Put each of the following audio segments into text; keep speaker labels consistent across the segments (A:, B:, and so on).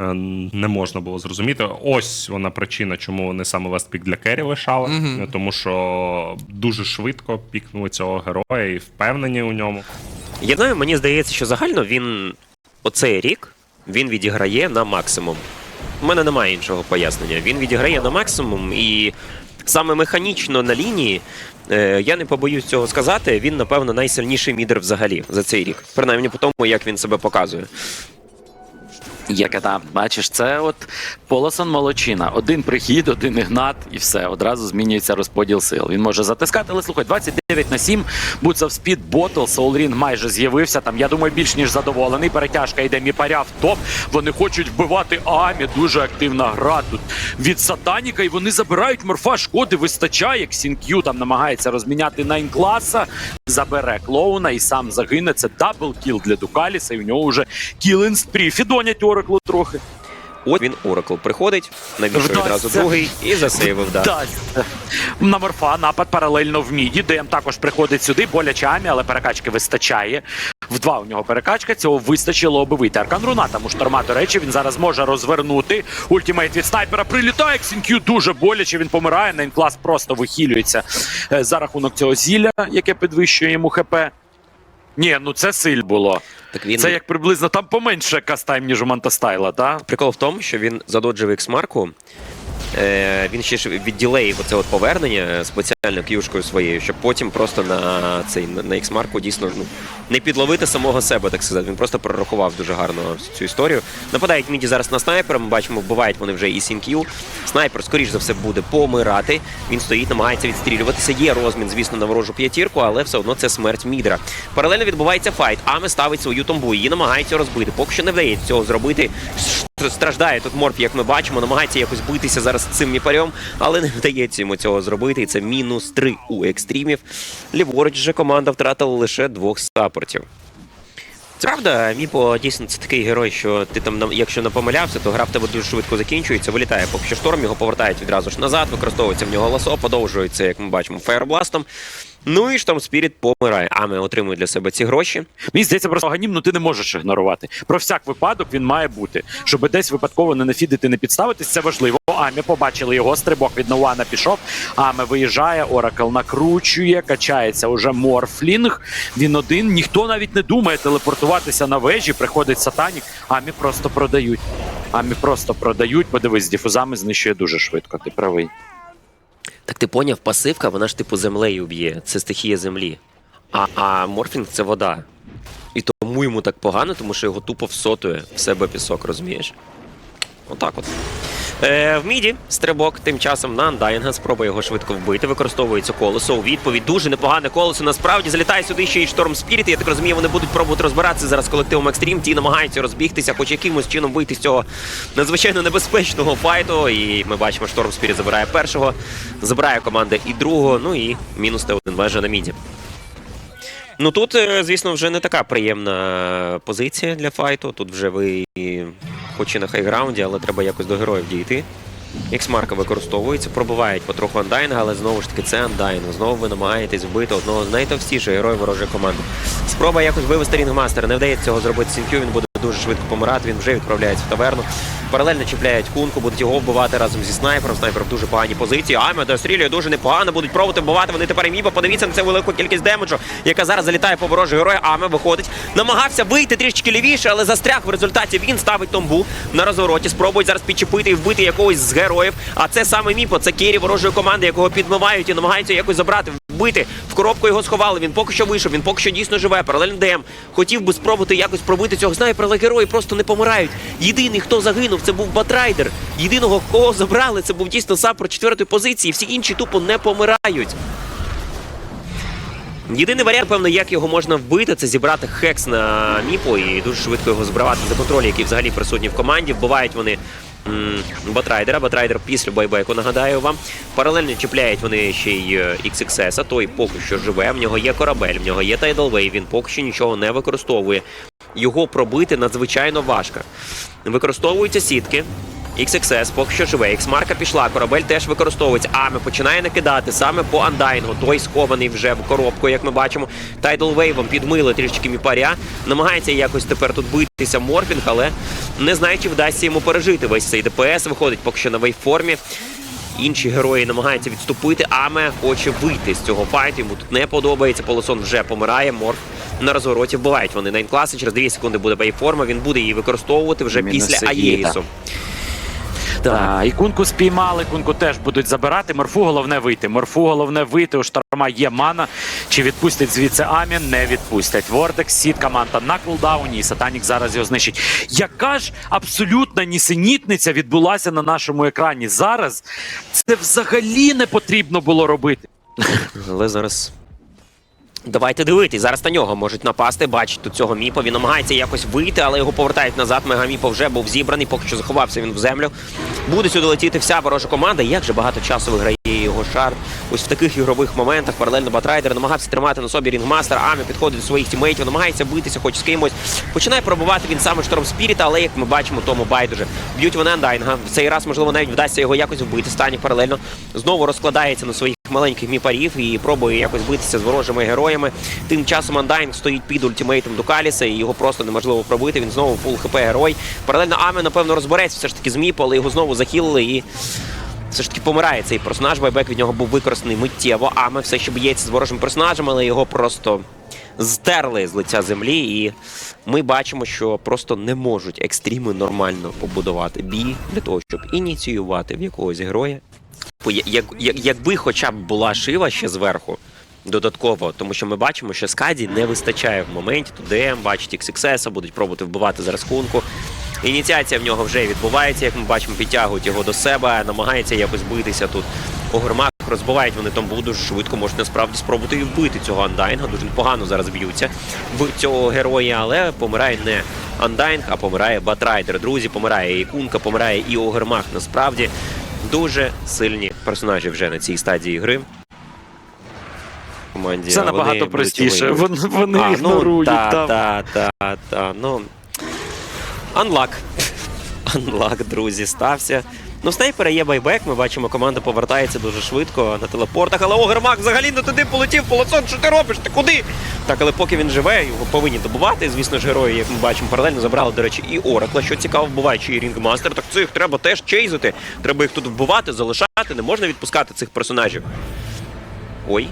A: е, не можна було зрозуміти. Ось вона причина, чому вони саме вестпік для Керрі лишали. Е, Тому що дуже швидко пікнули цього героя і впевнені у ньому.
B: Я знаю, мені здається, що загально він оцей рік він відіграє на максимум. У мене немає іншого пояснення. Він відіграє на максимум і саме механічно на лінії, е, я не побоюсь цього сказати, він, напевно, найсильніший мідер взагалі за цей рік. Принаймні по тому, як він себе показує.
C: Яке там, бачиш, це от Полосон молочина. Один прихід, один ігнат, і все. Одразу змінюється розподіл сил. Він може затискати, але слухай, 29 на 7, Boots of Speed, Bottle, Soul майже з'явився. Там, я думаю, більш ніж задоволений. Перетяжка йде Міпаря в топ. Вони хочуть вбивати Амі. Дуже активна гра тут від Сатаніка, і вони забирають морфа шкоди. Вистачає. Ксінк'ю там намагається розміняти Найнкласа. Забере клоуна і сам загине. Це дабл кіл для Дукаліса, і у нього вже кіл спрі. Фідонять Ораклу трохи.
B: От він Оракл приходить, навішує одразу другий і засейвив. Да.
C: На морфа напад паралельно в міді. ДМ також приходить сюди, боляче амі, але перекачки вистачає. В два у нього перекачка, цього вистачило аби вийти. Аркан Руна, тому шторма, до речі, він зараз може розвернути. Ультимейт від снайпера прилітає. Ксінкю дуже боляче. Він помирає. Нейнклас просто вихилюється е, за рахунок цього зілля, яке підвищує йому ХП. Ні, ну це силь було.
B: Так він
C: Це як приблизно там поменше кастайм, ніж у Монтастайла, так?
B: Прикол в тому, що він задоджив X-марку. Е, він ще ж відділеїв оце от повернення е, спеціально к'юшкою своєю, щоб потім просто на цей на X-марку дійсно ну, не підловити самого себе, так сказати. Він просто прорахував дуже гарно цю історію. Нападають міді зараз на снайпера. Ми бачимо, вбивають вони вже і Сінк'ю. Снайпер, скоріш за все, буде помирати. Він стоїть, намагається відстрілюватися. Є розмін, звісно, на ворожу п'ятірку, але все одно це смерть мідра. Паралельно відбувається файт. Аме ставить свою томбу. Її намагається розбити. Поки що не вдається цього зробити. Страждає тут морф, як ми бачимо, намагається якось битися зараз цим міпарем, але не вдається йому цього зробити. І це мінус 3 у екстримів. Ліворуч же команда втратила лише двох саппортів. Це правда, Міпо дійсно це такий герой, що ти там, якщо не помилявся, то гра в тебе дуже швидко закінчується, вилітає поки що шторм, його повертають відразу ж назад, використовується в нього ласо, подовжується, як ми бачимо, фаєрбластом. Ну і Штом Спіріт помирає. Аме отримує для себе ці гроші.
C: Мені здається, просто Аганім, ну ти не можеш ігнорувати. Про всяк випадок він має бути. Щоб десь випадково не нафідити, не підставитись, це важливо. Амі побачили його, стрибок від Ноуана пішов. Аме виїжджає, Оракл накручує, качається уже Морфлінг. Він один. Ніхто навіть не думає телепортуватися на вежі. Приходить сатанік. Амі просто продають. Амі просто продають. Подивись, з діфузами знищує дуже швидко. Ти правий.
B: Так ти поняв, пасивка, вона ж типу землею б'є. Це стихія землі. А, а морфінг це вода. І тому йому так погано, тому що його тупо всотує в себе пісок, розумієш? Отак от. Е, в міді стрибок тим часом на Андайнга спробує його швидко вбити. Використовується колесо у відповідь. Дуже непогане колесо. Насправді залітає сюди ще й шторм Спіріт. Я так розумію, вони будуть пробувати розбиратися зараз колективом Екстрім. Ті намагаються розбігтися, хоч якимось чином вийти з цього надзвичайно небезпечного файту. І ми бачимо, шторм Спіріт забирає першого, забирає команда і другого. Ну і мінус Т1 вежа на міді. Ну тут, е, звісно, вже не така приємна позиція для файту. Тут вже ви хоч і на хайграунді, але треба якось до героїв дійти. Ексмарка використовується, пробивають потроху андайнга, але знову ж таки це андайнг. Знову ви намагаєтесь вбити одного з найтовстіших героїв ворожої команди. Спроба якось вивести рінгмастера. Не вдається цього зробити Сінкю, він буде дуже швидко помирати, він вже відправляється в таверну. Паралельно чіпляють кунку, будуть його вбивати разом зі снайпером. Снайпер в дуже поганій позиції. Аме дострілює дуже непогано, будуть пробувати вбивати. Вони тепер міба. Подивіться на цю велику кількість демеджу, яка зараз залітає по ворожий герой. Аме виходить. Намагався вийти трішки лівіше, але застряг в результаті він ставить томбу на розвороті. Спробують зараз підчепити і вбити якогось з героїв. А це саме Міпо, це Кері ворожої команди, якого підмивають і намагаються якось забрати. Вбити в коробку його сховали. Він поки що вийшов. Він поки що дійсно живе. Паралельно ДМ хотів би спробувати якось пробити цього снайпера, але герої просто не помирають. Єдиний, хто загинув, це був Батрайдер. Єдиного, кого забрали, це був дійсно сапор четвертої позиції. Всі інші тупо не помирають. Єдиний варіант, певно, як його можна вбити, це зібрати хекс на Міпо і дуже швидко його збривати за контроль, який взагалі присутній в команді. Вбивають вони Батрайдера. Батрайдер після байбеку, нагадаю вам. Паралельно чіпляють вони ще й е, XXS, а той поки що живе. В нього є корабель, в нього є Wave, він поки що нічого не використовує. Його пробити надзвичайно важко. Використовуються сітки. XXS поки що живе. X-марка пішла, корабель теж використовується. Аме починає накидати саме по андайнгу. Той схований вже в коробку, як ми бачимо. Тайдл Вейвом підмили трішки міпаря. Намагається якось тепер тут битися морфінг, але Не знаю, чи вдасться йому пережити весь цей ДПС. Виходить поки що на вейформі. Інші герої намагаються відступити. Аме хоче вийти з цього файту. Йому тут не подобається. Полосон вже помирає. Морф на розвороті вбивають вони найнкласи. Через 2 секунди буде вейформа. Він буде її використовувати вже
C: Мінуси
B: після
C: є,
B: Аєїсу.
C: Так, і кунку спіймали, кунку теж будуть забирати. Морфу головне вийти. Морфу головне вийти. У шторма є мана. Чи відпустять звідси Амін? Не відпустять. Вордекс, сітка манта на кулдауні, і Сатанік зараз його знищить. Яка ж абсолютна нісенітниця відбулася на нашому екрані зараз? Це взагалі не потрібно було робити.
B: Але зараз. Давайте дивитись. Зараз на нього можуть напасти. Бачить тут цього міпа. Він намагається якось вийти, але його повертають назад. Мегаміпа вже був зібраний, поки що заховався він в землю. Буде сюди летіти вся ворожа команда. Як же багато часу виграє його шар. Ось в таких ігрових моментах паралельно Батрайдер намагався тримати на собі рінгмастер. Амі підходить до своїх тімейтів, намагається битися хоч з кимось. Починає пробувати він саме шторм Спіріта, але як ми бачимо, тому байдуже. Б'ють вони Андайнга. В цей раз, можливо, навіть вдасться його якось вбити. Станік паралельно знову розкладається на своїх маленьких міпарів і пробує якось битися з ворожими героями. Тим часом Андайн стоїть під ультимейтом Дукаліса, і його просто неможливо пробити. Він знову фул хп герой. Паралельно Аме, напевно, розбереться все ж таки з міпу, але його знову захилили і. Все ж таки помирає цей персонаж. Байбек від нього був використаний миттєво. Аме все ще б'ється з ворожим персонажем, але його просто стерли з лиця землі. І ми бачимо, що просто не можуть екстріми нормально побудувати бій для того, щоб ініціювати в якогось героя як, як, якби хоча б була шива ще зверху, додатково, тому що ми бачимо, що Скаді не вистачає в моменті. Тут ДМ, бачить XXS, будуть пробувати вбивати зараз кунку. Ініціація в нього вже відбувається, як ми бачимо, підтягують його до себе, намагається якось битися тут. У Огурмак розбивають вони тому дуже швидко, можуть насправді спробувати і вбити цього андайнга. Дуже непогано зараз б'ються в цього героя, але помирає не андайнг, а помирає Батрайдер. Друзі, помирає і кунка, помирає і Огурмак. Насправді дуже сильні персонажі вже на цій стадії гри. Команді Це
C: набагато
B: вони
C: простіше. Вони, вони
B: А,
C: ігнорують.
B: Ну, та,
C: там.
B: та, та, та, ну. Unlock. Unlock, друзі, стався. Ну, в снайпера є байбек, ми бачимо, команда повертається дуже швидко на телепортах, але Огермак взагалі не туди полетів, Полосон, що ти робиш? Ти куди? Так, але поки він живе, його повинні добувати. Звісно ж, герої, як ми бачимо, паралельно забрали, до речі, і Оракла. Що цікаво, вбиваючи і Рінгмастер, так цих треба теж чейзити. Треба їх тут вбивати, залишати, не можна відпускати цих персонажів. Ой.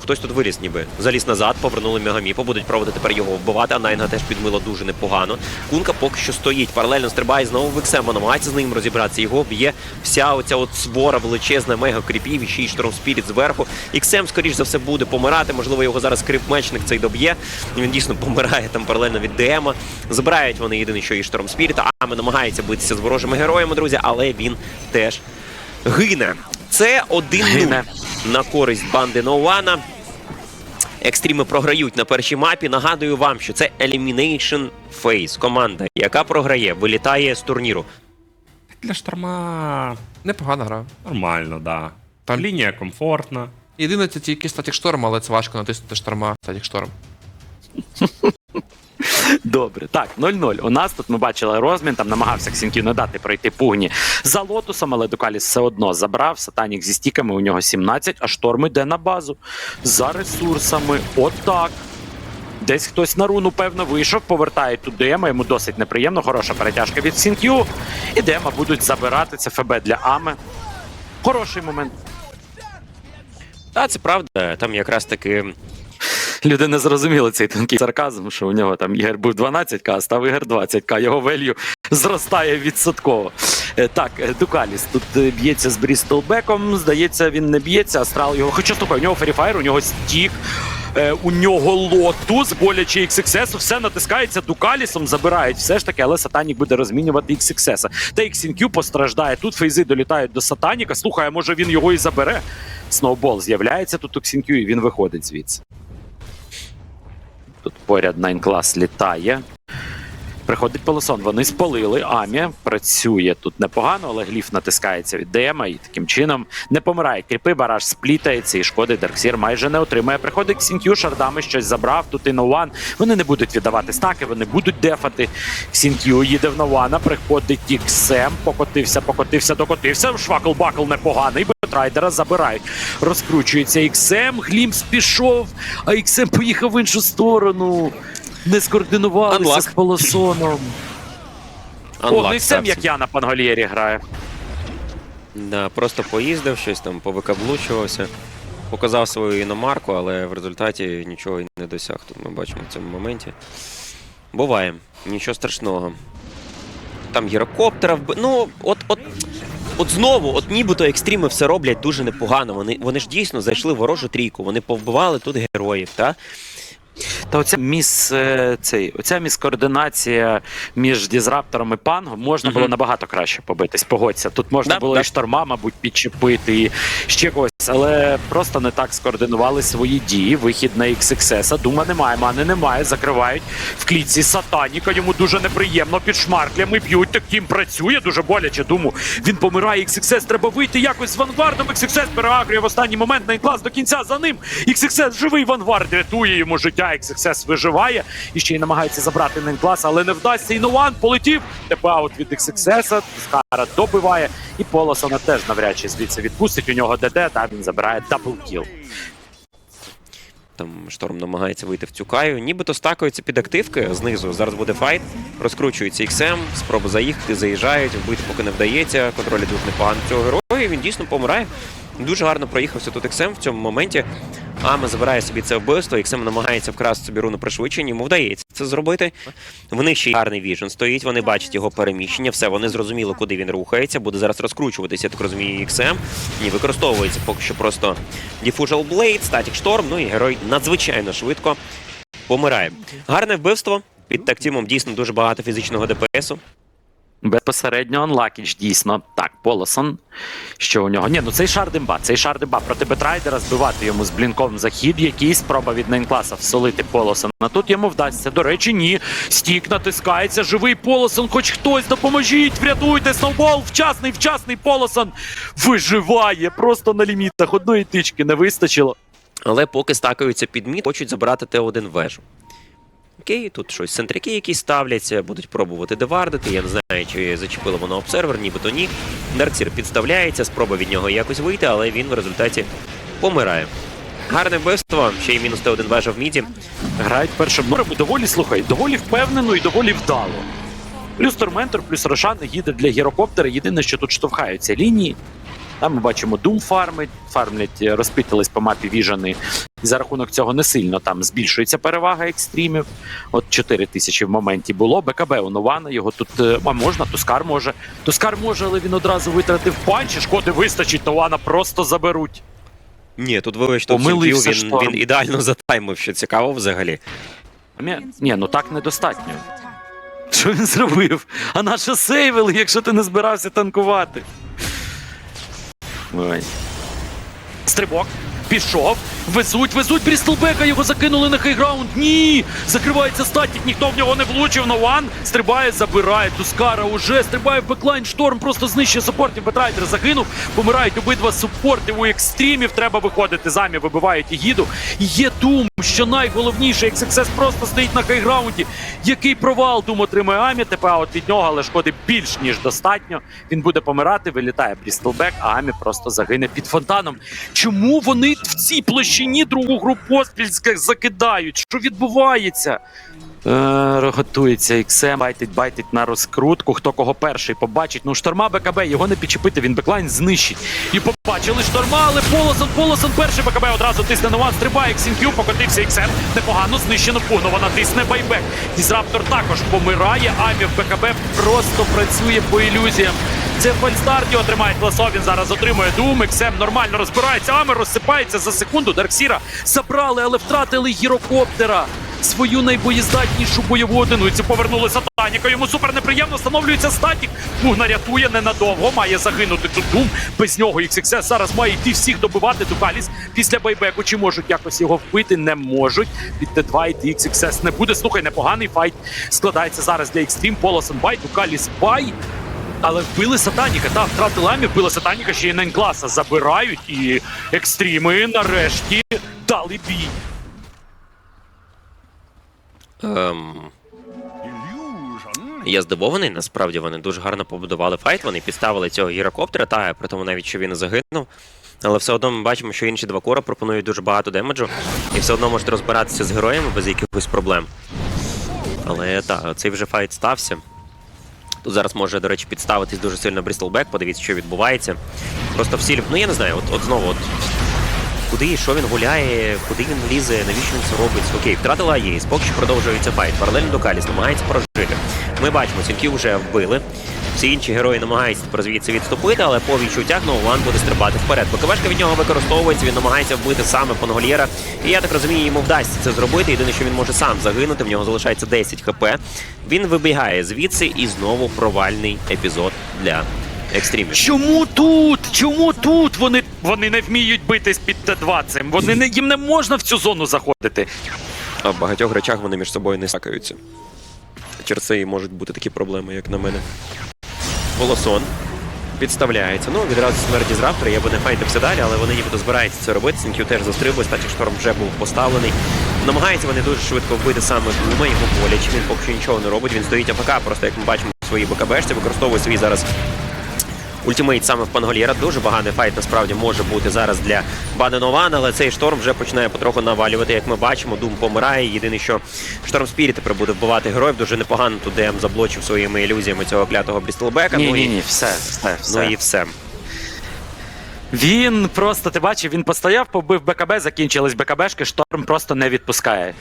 B: Хтось тут виліз ніби. Заліз назад, повернули Мегаміпа, будуть пробувати тепер його вбивати, а Найнга теж підмило дуже непогано. Кунка поки що стоїть, паралельно стрибає знову в Ексема, намагається з ним розібратися. Його б'є вся оця от свора величезна, мега кріпів, і ще й шторм спіріт зверху. Іксем, скоріш за все, буде помирати. Можливо, його зараз крип-мечник цей доб'є. Він дійсно помирає там паралельно від ДМа. Забирають вони єдине, що і шторм спіріт. Ами намагається битися з ворожими героями, друзі, але він теж гине. Це один
C: Гине.
B: на користь банди Ноуана. Екстріми програють на першій мапі. Нагадую вам, що це Elimination Phase. Команда, яка програє, вилітає з турніру.
A: Для шторма
D: Непогана гра.
A: нормально, да.
D: Там-
A: Лінія комфортна.
D: Єдине, це тільки статік шторм, але це важко натиснути шторма статік шторм.
C: Добре, так, 0-0. У нас тут ми бачили розмін, там намагався Ксінків не дати пройти пугні за лотусом, але Дукаліс все одно забрав. Сатанік зі стіками, у нього 17, а шторм йде на базу. За ресурсами. Отак. Десь хтось на руну, певно, вийшов, повертає тут Дема, йому досить неприємно, хороша перетяжка від Сінкю. І Дема будуть забирати це ФБ для Ами. Хороший момент.
B: Та це правда. Там якраз таки
C: Люди не зрозуміли цей тонкий сарказм, що у нього там ігор був 12к, а став ігор 20к. Його велью зростає відсотково. Е, Так, е, Дукаліс тут е, б'ється з Брістолбеком. Здається, він не б'ється, астрал його. Хоча слухай, у нього Феріфайр, у нього стік. У нього лотус, боляче XXS, все натискається Дукалісом, забирають все ж таки, але Сатанік буде розмінювати XXS. Та XNQ постраждає. Тут фейзи долітають до Сатаніка. Слухай, а може він його і забере. Сноубол з'являється тут у XNQ і він виходить звідси. Тут поряд Class літає. Приходить Пелосон, вони спалили. Амі працює тут непогано, але гліф натискається від Дема і таким чином не помирає. Кріпи, бараж сплітається і шкоди Дарксір майже не отримає. Приходить Ксінкю, шардами щось забрав. Тут і Нован. Вони не будуть віддавати стаки, вони будуть дефати. Ксінкю їде в Нована, приходить Іксем, покотився, покотився, докотився. Швакл-бакл непоганий. Трайдера забирають. Розкручується Іксем, Глімс пішов, а Іксем поїхав в іншу сторону. Не скоординувалися
B: Unlock.
C: з полосоном. О, ну і Сем, як я на Пангольєрі граю.
B: Да, просто поїздив, щось там повикаблучувався. Показав свою іномарку, але в результаті нічого й не досяг. Тут ми бачимо в цьому моменті. Буває, нічого страшного. Там гірокоптера вби... Ну, от, от, от знову, от нібито екстріми все роблять дуже непогано. Вони, вони ж дійсно зайшли ворожу трійку, вони повбивали тут героїв, та?
C: Та оця міс е, цей, оця міскоординація між дізраптором і пангом можна було набагато краще побитись. Погодься. Тут можна
B: Да,
C: було
B: да.
C: і шторма, мабуть, підчепити, і ще когось, але просто не так скоординували свої дії. Вихід на XXS. Дума немає, мани немає. Закривають в клітці сатаніка. Йому дуже неприємно під шмарклями б'ють. Так тім працює дуже боляче. Думу. Він помирає. XXS треба вийти якось з ванвардом. XXS переагрює в останній момент на клас до кінця за ним. XXS живий ванвард рятує йому життя. XXS виживає і ще й намагається забрати нейнклас, але не вдасться. Інуан полетів. Тепаут від XXS. Скара добиває. І Полосона теж навряд чи звідси відпустить. У нього ДД, та він забирає даблкіл.
B: Там шторм намагається вийти в цю каю. Нібито стакаються під активки знизу. Зараз буде файт. Розкручується XM, спроба заїхати, заїжджають, вбити поки не вдається. Контроль дуже непогано цього героя. Він дійсно помирає. Дуже гарно проїхався тут XM в цьому моменті. Ама забирає собі це вбивство. XM намагається вкрасти собі руну пришвидшення. Йому вдається це зробити. В них ще й гарний віжен стоїть. Вони бачать його переміщення. Все, вони зрозуміли, куди він рухається. Буде зараз розкручуватися, я так розумію, XM. Ні, використовується поки що просто Diffusal Blade, Static Storm, ну і герой надзвичайно швидко помирає. Гарне вбивство. Під тактімом дійсно дуже багато фізичного ДПСу.
C: Безпосередньо онлакіч дійсно так, Полосон. Що у нього? Ні, ну цей шар димба, цей шар димба проти Бетрайдера збивати йому з блінком захід. Який спроба від Нейнкласа всолити Полосон. А тут йому вдасться. До речі, ні. Стік натискається, живий Полосон, хоч хтось допоможіть, врятуйте, сноубол, вчасний, вчасний Полосон виживає просто на лімітах. Одної тички не вистачило.
B: Але поки стакаються під мід, хочуть забирати Т1 вежу. Окей, тут щось центряки якісь ставляться, будуть пробувати девардити. Я не знаю, чи зачепило воно обсервер, нібито ні. Дарксір підставляється, спроба від нього якось вийти, але він в результаті помирає. Гарне вбивство, ще й мінус Т1 вежа в міді.
C: Грають першим номером доволі слухай, доволі впевнено і доволі вдало. Плюс Торментор, плюс Рошан їде для гірокоптера. Єдине, що тут штовхаються лінії. Там ми бачимо Doom фармить, фармлять, е, розпитались по мапі віжани. І за рахунок цього не сильно там збільшується перевага екстримів. От 4 тисячі в моменті було. БКБ у Нована, його тут е, а можна, Тускар може. Тускар може, але він одразу витратив панч, і шкоди вистачить, Нована просто заберуть.
B: Ні, тут вибачте,
C: Помилився
B: він,
C: шторм.
B: він ідеально затаймив, що цікаво взагалі.
C: Ні, ні, ну так недостатньо. Що він зробив? А наше сейвили, якщо ти не збирався танкувати. Ой. Стрибок. Пішов. Везуть, везуть Брістелбека, його закинули на хейграунд. Ні! Закривається статік, ніхто в нього не влучив. Нован стрибає, забирає Тускара уже. Стрибає в беклайн. Шторм просто знищує супортів. Бетрайдер загинув. Помирають обидва супортів у екстримів. Треба виходити замі, вибивають і гіду. Є Дум, що найголовніше, як Сексес просто стоїть на хайграунді. Який провал Дум отримує Амі. Тепер от від нього, але шкоди більш ніж достатньо. Він буде помирати, вилітає Брістлбек, а Амі просто загине під фонтаном. Чому вони в цій площині другу гру поспіль закидають? Що відбувається? Е, готується XM, байтить, байтить на розкрутку. Хто кого перший побачить? Ну, шторма БКБ, його не підчепити, він беклайн знищить. І побачили шторма, але Полосон, Полосон перший БКБ одразу тисне на ван, стрибає XMQ, покотився XM. Непогано знищено пугно, вона тисне байбек. Дізраптор також помирає, Амі в БКБ просто працює по ілюзіям. Це в фальстарті отримає класо, він зараз отримує Doom, XM нормально розбирається, Амер розсипається за секунду. Дарксіра забрали, але втратили гірокоптера. Свою найбоєздатнішу бойову одиницю повернули сатаніка. Йому супер неприємно встановлюється статік. Пугна рятує ненадовго. Має загинути тут Дум. Без нього XXS зараз має йти всіх добивати. Дукаліс після байбеку. Чи можуть якось його вбити? Не можуть. Під Т2 йти XXS не буде. Слухай, непоганий файт складається зараз для Екстрім. Полосон бай, Дукаліс бай. Але вбили сатаніка, та втратили амі, вбили сатаніка, ще й Нейнкласа забирають, і екстріми нарешті дали бій.
B: Ем... Я здивований, насправді вони дуже гарно побудували файт. Вони підставили цього гірокоптера, та при тому навіть що він загинув. Але все одно ми бачимо, що інші два кора пропонують дуже багато демеджу, і все одно можуть розбиратися з героями без якихось проблем. Але так, цей вже файт стався. Тут зараз може, до речі, підставитись дуже сильно Брістлбек, подивіться, що відбувається. Просто всі, ну я не знаю, от, от знову, от Куди, що він гуляє, куди він лізе, навіщо він це робить? Окей, втратила АЄС, поки що продовжується файт. Паралельно до Каліс намагається прожити. Ми бачимо, сінків вже вбили. Всі інші герої намагаються тепер звідси відступити, але по відчуттях Ноулан буде стрибати вперед. БКВшка від нього використовується, він намагається вбити саме Пангольєра. І я так розумію, йому вдасться це зробити. Єдине, що він може сам загинути, в нього залишається 10 хп. Він вибігає звідси і знову провальний епізод для екстримів.
C: Чому тут? Чому тут вони, вони не вміють битись під Т2 цим? Вони не їм не можна в цю зону заходити.
B: А в багатьох речах вони між собою не сакаються. Через це і можуть бути такі проблеми, як на мене. Волосон підставляється. Ну, відразу смерті з Раптора, я би не файтився далі, але вони нібито збираються це робити. Сінків теж застрибує, статік шторм вже був поставлений. Намагаються вони дуже швидко вбити саме Глума, його боляче. Він поки що нічого не робить. Він стоїть АФК, просто як ми бачимо в своїй БКБшці, використовує свій зараз Ультимейт саме в Пангольєра. Дуже поганий файт насправді може бути зараз для Бани Нован, але цей шторм вже починає потроху навалювати, як ми бачимо. Дум помирає. Єдине, що шторм Спіріт тепер буде вбивати героїв. Дуже непогано тут ДМ заблочив своїми ілюзіями цього клятого Брістлбека.
C: Ні,
B: ну,
C: ні,
B: і,
C: ні, все, все, все.
B: ну і все.
C: Він просто, ти бачив, він постояв, побив БКБ, закінчились БКБшки, шторм просто не відпускає.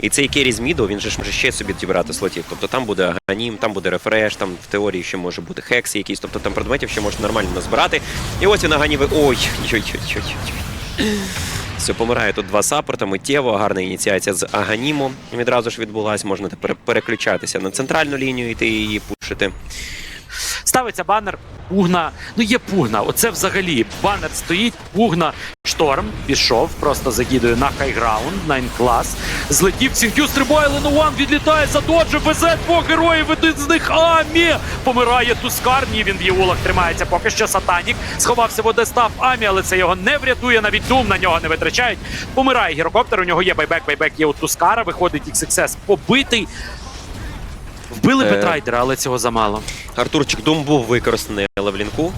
B: І цей Керрі з міду, він же може ще собі зібрати слотів. Тобто там буде аганім, там буде рефреш, там в теорії ще може бути хекс якийсь, тобто там предметів ще можна нормально назбирати. І ось він аганів. Ой, ой, ой, ой, ой. Все, помирає тут два саппорта, миттєво, гарна ініціація з Аганіму відразу ж відбулась. Можна тепер переключатися на центральну лінію, йти її пушити.
C: Ставиться банер, пугна. Ну є пугна. Оце взагалі банер стоїть, пугна. Шторм пішов, просто загідує на хайграунд, найн клас. Злетів Цінкю, стрибає Ленуан, відлітає за доджу, везе двох героїв, один з них Амі. Помирає Тускар, ні, він в Єулах тримається. Поки що Сатанік сховався в Одестав Амі, але це його не врятує, навіть Дум на нього не витрачають. Помирає гірокоптер, у нього є байбек, байбек є у Тускара, виходить XXS побитий. Вбили
B: Е.
C: Бетрайдера, але цього замало.
B: Артурчик Дум був використаний, але в лінку.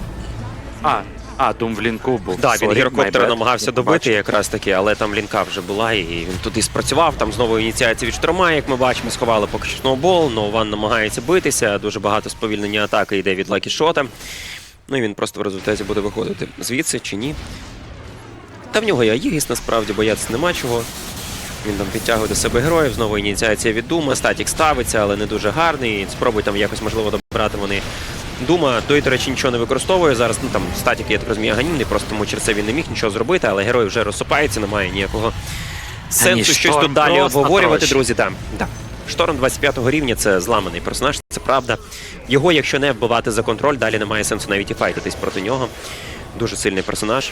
C: А, а, Дум в лінку був.
B: Так, він
C: Sorry,
B: гірокоптера намагався добити якраз таки, але там лінка вже була, і він туди спрацював. Там знову ініціація від шторма, як ми бачимо, сховали поки що сноубол. Ноуван намагається битися. Дуже багато сповільнення атаки йде від Лакішота. Ну і він просто в результаті буде виходити звідси чи ні. Та в нього є Аїгіс, насправді боятися нема чого. Він там підтягує до себе героїв, знову ініціація від Дума. Статік ставиться, але не дуже гарний. Спробуй там якось можливо добрати вони Дума. Той, до речі, нічого не використовує. Зараз ну там статік, я так розумію, аганімний, просто тому через це він не міг нічого зробити, але герой вже розсипається, немає ніякого сенсу щось тут далі обговорювати,
C: проще.
B: друзі. Так, да. Шторм 25-го рівня це зламаний персонаж, це правда. Його, якщо не вбивати за контроль, далі немає сенсу навіть і файтитись проти нього. Дуже сильний персонаж.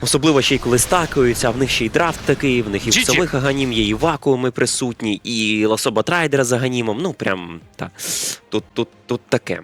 B: Особливо ще й коли стакаються, а в них ще й драфт такий, в них і в самих аганім є, і вакууми присутні, і особа трайдера з аганімом. Ну прям так. Тут, тут, тут таке.